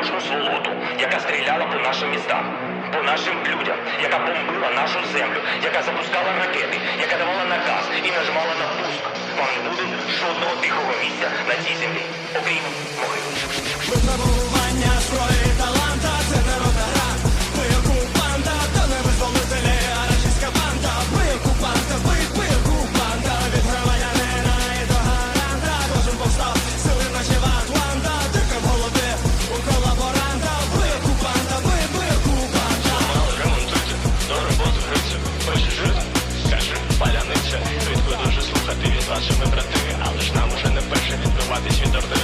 кожну сволоту, яка стріляла по нашим містам, по нашим людям, яка бомбила нашу землю, яка запускала ракети, яка давала наказ і нажимала на пуск. Вам не буде жодного тихого місця на цій землі, окрім. Вашими брати, але ж нам уже не перше відбиватись від орди.